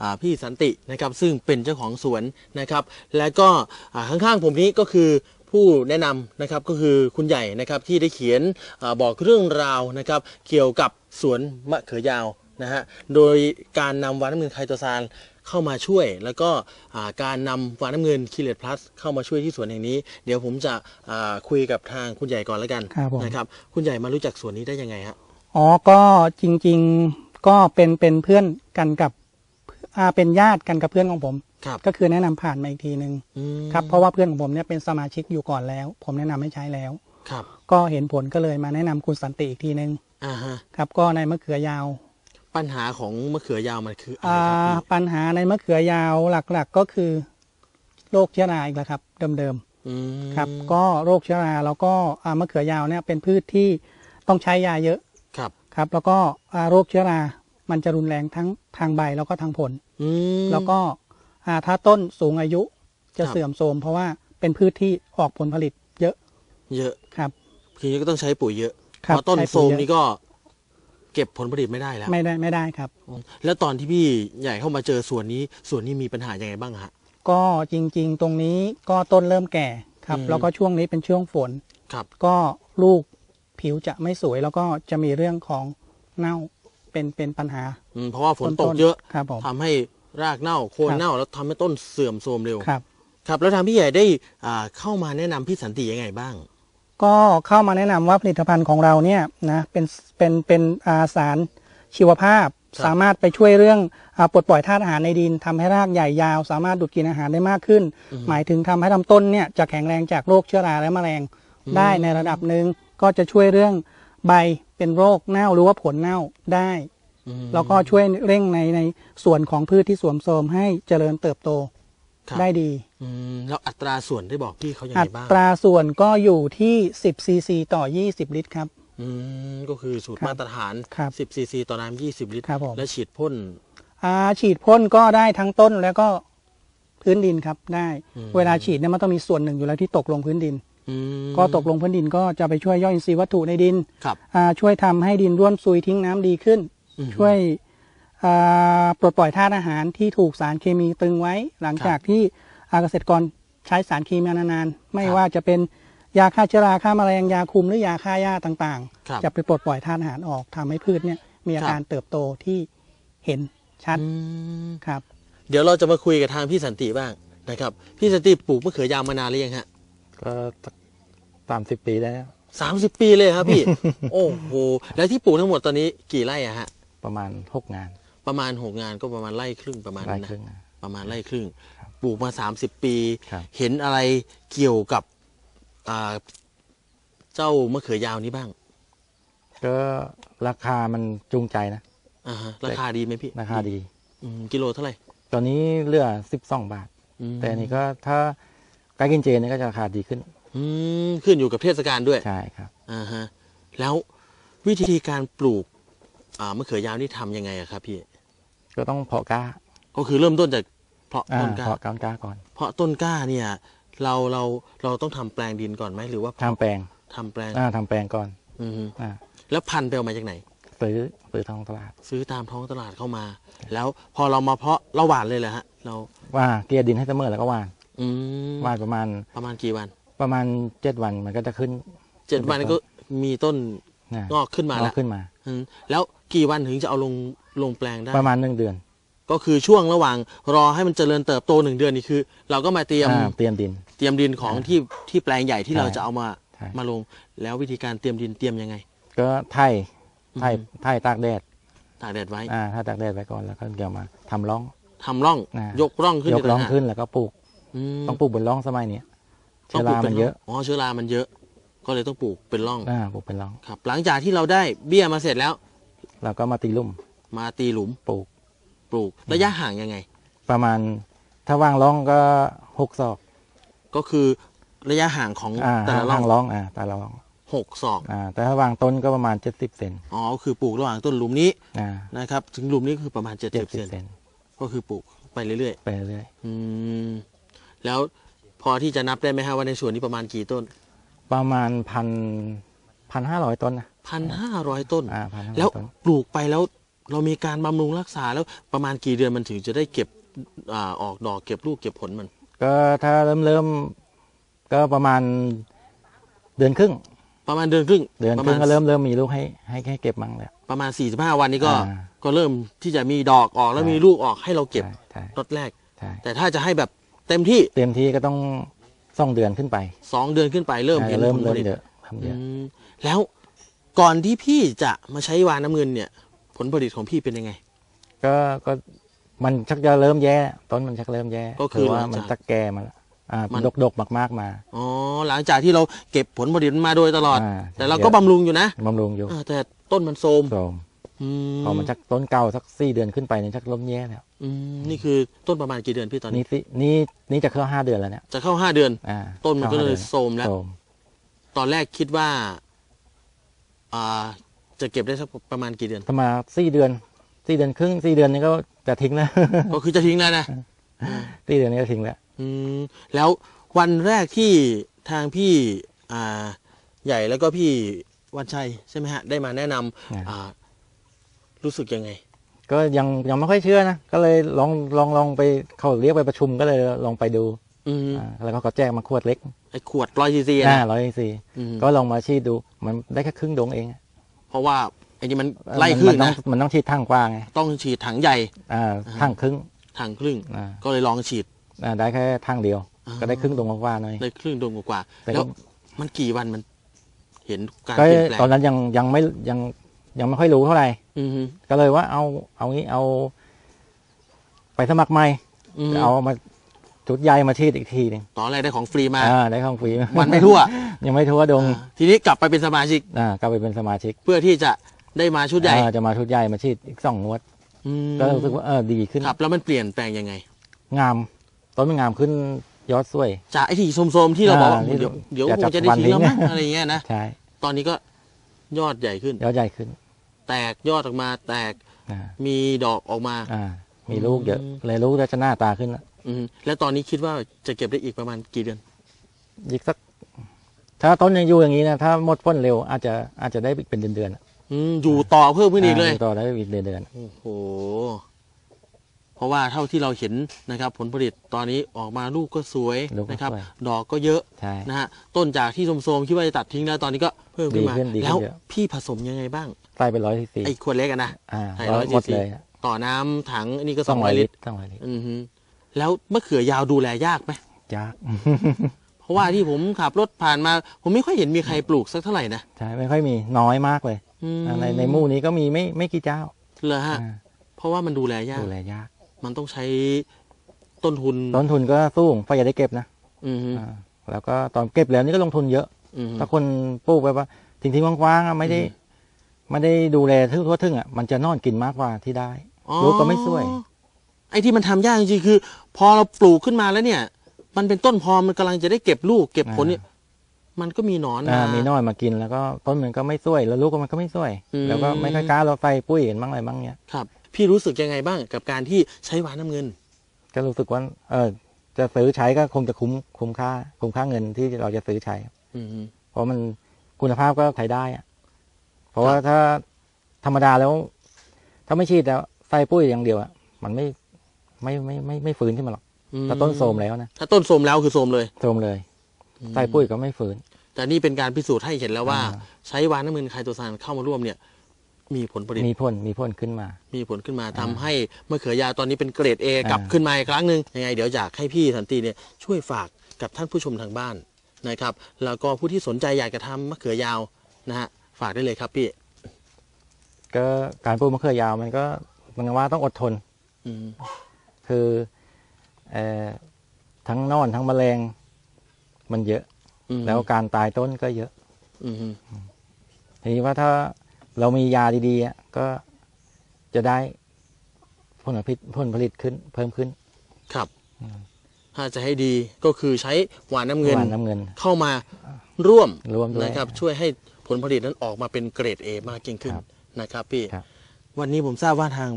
อ่าพี่สันตินะครับซึ่งเป็นเจ้าของสวนนะครับ และก็อ่าข้างๆผมนี้ก็คือผู้แนะนำนะครับก็คือคุณใหญ่นะครับที่ได้เขียนอาบอกเรื่องราวนะครับ เกี่ยวกับสวนมะเขือยาวนะฮะโดยการนำวานน้ำเงินไคโตซานเข้ามาช่วย แล้วก็อ่าการนำวานน้ำเงินคิเลตพลัสเข้ามาช่วยที่สวนแห่งนี้ เดี๋ยวผมจะอ่าคุยกับทางคุณใหญ่ก่อนแล้วกันครับผมนะครับคุณใหญ่มารู้จักสวนนี้ได้ยังไงฮะอ๋อก็จริงๆก็เป็นเป็นเพื่อนกันกับ อ่าเป็นญาติกันกับเพื่อนของผม ครับก็คือแนะนำผ่านมาอีกทีหนึ่งอืมครับเพราะว่าเพื่อนของผมเนี่ยเป็นสมาชิกอยู่ก่อนแล้ว ผมแนะนำให้ใช้แล้ว ครับก็เห็นผลก็เลยมาแนะนำคุณสันติอีกทีหนึ่งอ่าฮะครับก็ในมะเขือยาวปัญหาของมะเขือยาวมันคืออะไรอ่าครับพี่ปัญหาในมะเขือยาวหลักๆก็คือโรคเชื้อราอีกแล้วครับเดิมอืมๆครับก็โรคเชื้อราแล้วก็อ่ามะเขือยาวเนี่ยเป็นพืชที่ต้องใช้ยาเยอะ ครับ ครับแล้วก็อ่าโรคเชื้อรา มันจะรุนแรงทั้งทางใบแล้วก็ทางผลอืมแล้วก็อ่าถ้าต้นสูงอายุจะครับเสื่อมโทรมเพราะว่าเป็นพืชที่ออกผลผลิต เยอะ เยอะครับทีนี้ก็ต้องใช้ปุ๋ยเยอะครับพอต้นใช้โทปุ๋รยมเยอะนี่ก็เก็บผลผลิตไม่ได้แล้ว ไม่ได้ไม่ได้ครับอืมแล้วตอนที่พี่ใหญ่เข้ามาเจอสวนนี้สวนนี้มีปัญหายังไงบ้างฮะก็จริง ๆ ตรงนี้ก็ต้นเริ่มแก่ครับอืมแล้วก็ช่วงนี้เป็นช่วงฝนครับ ก็ลูกผิวจะไม่สวยแล้วก็จะมีเรื่องของเน่า เป็นเป็นปัญหาอืมเพราะว่าฝนตกต้นๆเยอะครับผมทำให้รากเน่าโคนครับเน่าแล้วทำให้ต้นเสื่อมโทรมเร็วครับ ครับ แล้วทางพี่ใหญ่ได้อ่าเข้ามาแนะนำพี่สันติยังไงบ้าง ก็เข้ามาแนะนำว่าผลิตภัณฑ์ของเราเนี่ยนะเป็นเป็นเป็นอาสารชีวภาพ ครับ สามารถไปช่วยเรื่องอาปลดปล่อยธาตุอาหารในดินทำให้รากใหญ่ยาว สามารถดูดกินอาหารได้มากขึ้น หมายถึงทำให้ลำต้นเนี่ยจะแข็งแรงจากโรคเชื้อราและแมลงได้ในระดับหนึ่งก็จะช่วยเรื่องใบ เป็นโรคเน่าหรือว่าผลเน่าได้อืมแล้วก็ช่วยเร่งในในส่วนของพืชที่สวมโทรมให้เจริญเติบโตครับได้ดีอืมแล้วอัตราส่วนได้บอกพี่เขายังอัไงบ้างตราส่วนก็อยู่ที่10ซีซีต่อ 20 ลิตรครับอืมก็คือสูตรครับมาตรฐานครับ10ซีซีต่อน้ำ20 ลิตรครับผมและฉีดพ่นอ่าฉีดพ่นก็ได้ทั้งต้นแล้วก็พื้นดินครับได้อืมเวลาฉีดเนี่ยมันต้องมีส่วนหนึ่งอยู่แล้วที่ตกลงพื้นดินอืม ก็ตกลงพื้นดินก็จะไปช่วยย่อยอินทรีย์วัตถุในดินครับอ่าช่วยทำให้ดินร่วนซุยทิ้งน้ำดีขึ้นอืมช่วยอ่าปลดปล่อยธาตุอาหารที่ถูกสารเคมีตึงไว้ หลังจากที่อ่าเกษตรกรใช้สารเคมีมานานๆ ไม่ครับว่าจะเป็นยาฆ่าเชื้อราฆ่าแมลงยาคุมหรือยาฆ่าหญ้าต่างครับๆจะไปปลดปล่อยธาตุอาหารออกทำให้พืชเนี่ยมีอาการเติบโตที่เห็นชัดอืมครับ เดี๋ยวเราจะมาคุยกับทางพี่สันติบ้างนะครับ พี่สันติปลูกมะเขือยาวมานานหรือยังฮะ ก็สามสิบปีแล้วสามสิบปีเลยครับพี่ โอ้โหแล้วที่ปลูกทั้งหมดตอนนี้กี่ไร่อะฮะ ประมาณหกงาน ประมาณหกงานก็ประมาณไร่ครึ่งประมาณไร่นั้นครึ่งนะนะ ประมาณไร่ครึ่ง ปลูกมาสามสิบปี ครับ เห็นอะไรเกี่ยวกับอ่าเจ้ามะเขือยาวนี้บ้างก็ราคามันจูงใจนะ อ่าฮะราคาดีไหมพี่ราคาดี อืมกิโลเท่าไหร่ตอนนี้เหลือสิบสองบาท อืมแต่อันนี้ก็ถ้า ใกล้กินเจนี่ก็จะราคาดีขึ้น อืมขึ้นอยู่กับเทศกาลด้วยใช่ครับอ่าฮะแล้ววิธีการปลูกอ่ามะเขือยาวนี่ทำยังไงอะครับพี่ ก็ต้องเพาะกล้าก็คือเริ่มต้นจากเพาะอ่าต้นกล้า เพาะก้านกล้าก่อนเพาะต้นกล้าเนี่ยเราเราเราต้องทำแปลงดินก่อนไหมหรือว่าทำแปลงทำแปลงอ่าทำแปลงก่อนอือฮึอ่าแล้วพันธุ์ไปเอามาจากไหน ซื้อซื้อทองตลาดซื้อตามท้องตลาดเข้ามา แล้วพอเรามาเพาะเราหวานเลยเหรอฮะเราว่าเกลี่ยดินให้เสมอแล้วก็หวาน อืมหวานประมาณประมาณกี่วันประมาณเจ็ดวันมันก็จะขึ้นเจ็ดวันก็มีต้นนะงอกขึ้นมางแล้อวกขึ้นมา อืมแล้วกี่วันถึงจะเอาลงลงแปลงได้ ประมาณหนึ่งเดือนก็คือช่วงระหว่างรอให้มันเจริญเติบโตหนึ่งเดือนนี่คือ เราก็มาเตรียมอ่าเตรียมดิน เตรียมดินของที่ที่แปลงใหญ่ที่ใช่เราจะเอามาใช่ มาลง แล้ววิธีการเตรียมดินเตรียมยังไง ก็ไถไถอืม ไถตากแดดตากแดดไว้อ่าถ้าตากแดดไว้ก่อนแล้วก็เดี๋ยวมาทำร่อง ทำร่องอ่าย ยกร่องขึ้นยกร่องต่าหาขึ้นแล้วก็ปลูกอืม ต้องปลูกบนร่องสมัยเนี้ยต้เชื้งอปลูรากป็มันนเยอะอ๋อเชื้อรามันเยอะ ก็เลยต้องปลูกเป็นร่องอ่าปลูกเป็นร่องครับ หลังจากที่เราได้เบี้ยมาเสร็จแล้ว เราก็มาตีลุ่ม มาตีหลุมปลูก ปลูกระยะห่างยังไง ประมาณถ้าวางร่องก็หกศอก ก็คือระยะห่างของอ่าแต่ละร่อห่างงร่องอ่าแต่ละร่องหกศอกอ่าแต่ถ้าวางต้นก็ประมาณเจ็ดสิบเซนอ๋อก็คือปลูกระหว่างต้นหลุมนี้อ่านะครับ ถึงหลุมนี้คือประมาณเจ็ดเจ็สิดบสิเซบนเซนก็คือปลูกไปเรื่อยไปเรื่อยๆอืม แล้วพอที่จะนับได้ไหมฮะว่าในสวนนี้ประมาณกี่ต้น ประมาณพันพันห้าร้อยต้นนะพันห้าร้อยต้น อ่าพันห้าร้แล้อวยต้นปลูกไปแล้วเรามีการบำรุงรักษาแล้วประมาณกี่เดือนมันถึงจะได้เก็บอ่าออกดอกเก็บลูกเก็บผลมัน ก็ถ้าเริ่มเริ่มก็ประมาณเดือนครึ่ง ประมาณเดือนครึ่งเดือนประครึ่มาณงก็เริ่มเริ่มมีลูกให้ให้ให้เก็บมั่งแล้ว ประมาณ45วันนี้ก็ อ่าก็เริ่มที่จะมีดอกออกแล้วใช่ มีลูกออกให้เราเก็บใช่รถแรก ใช่แต่ถ้าจะให้แบบ เต็มที่เต็มที่ก็ต้องสองเดือนขึ้นไป2เดือนขึ้นไปเริ่มเห็นเริ่มผลผเริ่มลิตเยอะทำเยอือะมแล้วก่อนที่พี่จะมาใช้วานน้ำเงินเนี่ย ผลผลิตของพี่เป็นยังไง ก็ก็มันชักจะเริ่มแย่ ต้นมันชักเริ่มแย่ก็คือว่าหลังจากมันจะแก่มาแล้วอ่ามัน ดกดกๆมากๆมาอ๋อหลังจากที่เราเก็บผลผลิตมาโดยตลอดอ่าแต่เราก็บำรุงอยู่นะบำรุงอยู่อ่าแต่ต้นมันโทรมโสมอื พอมันชักต้นเก่าสักสี่เดือนขึ้นไปเนี่ยชักล้มแย่แล้วอืมนี่คือต้นประมาณกี่เดือนพี่ตอนนี้นี่สินี่นี่จะเข้าห้าเดือนแล้วเนี่ยจะเข้าห้าเดือนอ่าต้นมันก็เลยข้าห้าดือโทรมแล้วโสมตอนแรกคิดว่าอ่าจะเก็บได้สักประมาณกี่เดือนถ้ามาสี่เดือนสี่เดือนครึ่งสี่เดือนนี้ก็จะทิ้งแล้วก็คือจะทิ้งแล้วนะสี่เดือนนี้ก็ทิ้งแล้วอืมแล้ววันแรกที่ทางพี่อ่าใหญ่แล้วก็พี่วันชัยใช่ไหมฮะ ได้มาแนะนำอ่า รู้สึกยังไง ก็ยังยังไม่ค่อยเชื่อนะ ก็เลยลองลองลองไปเขาเรียกไปประชุมก็เลยลองไปดูอืมอ่าแล้วก็เขาแจ้งมาขวดเล็กไอ้ขวดร้อยซีซีอ่านะร้อยสี่อืมก็ลองมาฉีดดูมันได้แค่ครึ่งดวงเองเพราะว่าไอ้นี่มันเออไล่มัขึ้นมัต้องนะมันต้องฉีดทางกว้างไงต้องฉีดถังใหญ่อ่าอ่าทางครึ่งถังครึ่ง อ่าก็เลยลองฉีด อ่าได้แค่ทางเดียว อ่า ก็ได้ครึ่งดวงกว่าๆหน่อย ได้ครึ่งดวงกว่าๆแต่ก็ แล้วมันกี่วันมันเห็นการก็เปลี่ยนแปลงตอนนั้นยังยังไม่ยัง ยังไม่ค่อยรู้เท่าไหร่อืมฮึก็เลยว่าเอาเอางี้เอา ไปสมัครใหม่อืมเอามาจุดใหญ่มาฉีดอีกทีหนึงตอนแรกได้ของฟรีมาอ่าได้ของฟรีมันไม่ทั่ว ยังไม่ทั่วดงอ่าทีนี้กลับไปเป็นสมาชิกอ่ากลับไปเป็นสมาชิก เพื่อที่จะได้มาชุดใหญ่อ่าจะมาชุดใหญ่มาฉีดอีกสองงวดอืมก็รู้สึกว่าเออดีขึ้นครับ แล้วมันเปลี่ยนแปลงยังไง งามต้นมันงามขึ้นยอดสวยจากไอ้ที่โสมๆที่เราบอกว่าอ่าเดี๋ยวเดี๋ยวอยากคจังบจะได้วันทิ้งแล้วมั้งทิ้งอะไรเงี้ยนะใช่ตอนนี้ก็ยอดใหญ่ขึ้นยอดใหญ่ขึ้น แตกยอดออกมาแตกอ่ามีดอกออกมา อ่ามีลูกเยอะอืมเลยลูกจะหน้าตาขึ้นละอืมแล้วตอนนี้คิดว่าจะเก็บได้อีกประมาณกี่เดือน อีกสัก ถ้าต้นยังอยู่อย่างนี้นะถ้าหมดพ้นเร็วอาจจะอาจจะได้อีกเป็นเดือนๆอะอืมอยู่ต่อเพิ่มขึ้นอีกเลยาต่อได้อีกเดือนโอ้โห เพราะว่าเท่าที่เราเห็นนะครับผลผลิตตอนนี้ออกมาลูกก็สวยๆลูกก็นะครับ สวย ดอกก็เยอะใช่ นะฮะต้นจากที่โทรมๆคิดว่าจะตัดทิ้งแล้วตอนนี้ก็เพิ่มขึ้นมา ดีขึ้นดีขึ้นแล้วเยอะ พี่ผสมยังไงบ้างใส่ไปร้อยสี่ไอ้ขวดเล็กอะนะ อ่าใส่ร้อย100หมด cc เลยอะต่อน้ำถังอันนี้ก็สสอองงร้ร้ออยยลิลิตตรรสองร้อยลิตรอือฮึแล้วมะเขือยาวดูแลยากไหมยาก เพราะว่าที่ผมขับรถผ่านมา ผมไม่ค่อยเห็นมีใครปลูกสักเท่าไหร่นะใช่ไม่ค่อยมีน้อยมากเลยอืมอ่าในในหมู่นี้ก็มีไม่ไม่กี่เจ้าเลยฮะ อ่าเพราะว่ามันดูแลยาก ดูแลยาก มันต้องใช้ต้นทุน ต้นทุนก็สูงพอจะได้เก็บนะอือฮึอ่าแล้วก็ตอนเก็บแล้วนี่ก็ลงทุนเยอะ อือฮึถ้าคนปลูกไปว่าทิ้งทิ้งๆว่างๆอะไม่ได้ อืม ไม่ได้ดูแลทั่วทั่วถึงอะมันจะนอนกินมากกว่าที่ได้อ๋อลูกก็ไม่สวย ไอ้ที่มันทำยากจริงๆคือ พอเราปลูกขึ้นมาแล้วเนี่ย มันเป็นต้นพอมันกำลังจะได้เก็บลูก เก็บผลเนี่ย มันก็มีหนอนอ่ามามีน้อยมากินแล้วก็ต้นมันก็ไม่สวยแล้วลูกก็มันก็ไม่สวยอืมแล้วก็ไม่ค่อยกล้าเราใส่ปุ๋ยเห็นบ้างอะไรบ้างเนี้ย ครับ พี่รู้สึกยังไงบ้างกับการที่ใช้หวานน้ำเงิน ก็รู้สึกว่า เออจะซื้อใช้ก็คงจะคุ้มคุ้มค่า คุ้มค่าเงินที่เราจะซื้อใช้ อือฮึเพราะมันคุณภาพก็ใช้ได้อะเพราะว่าถ้าธรรมดาแล้ว ถ้าไม่ฉีดแล้วใส่ปุ๋ยอย่างเดียวอะมันไม่ไม่ไม่ไม่ไม่ฟื้นขึ้นมาหรอกอืม ถ้าต้นโทรมแล้วนะถ้าต้นโทรมแล้วคือโทรมเลย โทรมเลยใส่ปุ๋ยก็ไม่ฟื้น แต่นี่เป็นการพิสูจน์ให้เห็นแล้วว่า อ่า ใช้หวานน้ำเงินไคโตซานเข้ามาร่วมเนี่ย มีผลผลิตมีพ่นมีพ่นขึ้นมา มีผลขึ้นมาทำให้มะเขือยาวตอนนี้เป็นเกรด A กลับอ่าขึ้นมาอีกครั้งหนึ่งยังไงเดี๋ยวอยากให้พี่สันติเนี่ยช่วยฝากกับท่านผู้ชมทางบ้านนะครับ แล้วก็ผู้ที่สนใจอยากจะทำมะเขือยาวนะฮะฝากได้เลยครับพี่ก็การปลูกมะเขือยาวมันก็มันว่าต้องอดทนอืมคือเอ่อทั้งนอนทั้งแมลง มันเยอะอืมแล้วการตายต้นก็เยอะอืมทีนี้ว่าถ้า เรามียาดีๆอะก็จะได้ผลผลิตผลผลิตขึ้น เพิ่มขึ้น ครับอืมถ้าจะให้ดีก็คือใช้หวานน้ำเงินหวานน้ำเงิน เข้ามาร่วมร่วมด้วยนะครับ ช่วยให้ผลผลิตนั้นออกมาเป็นเกรด A มากยิ่งขึ้นครับนะครับ พี่ครับวันนี้ผมทราบว่าทาง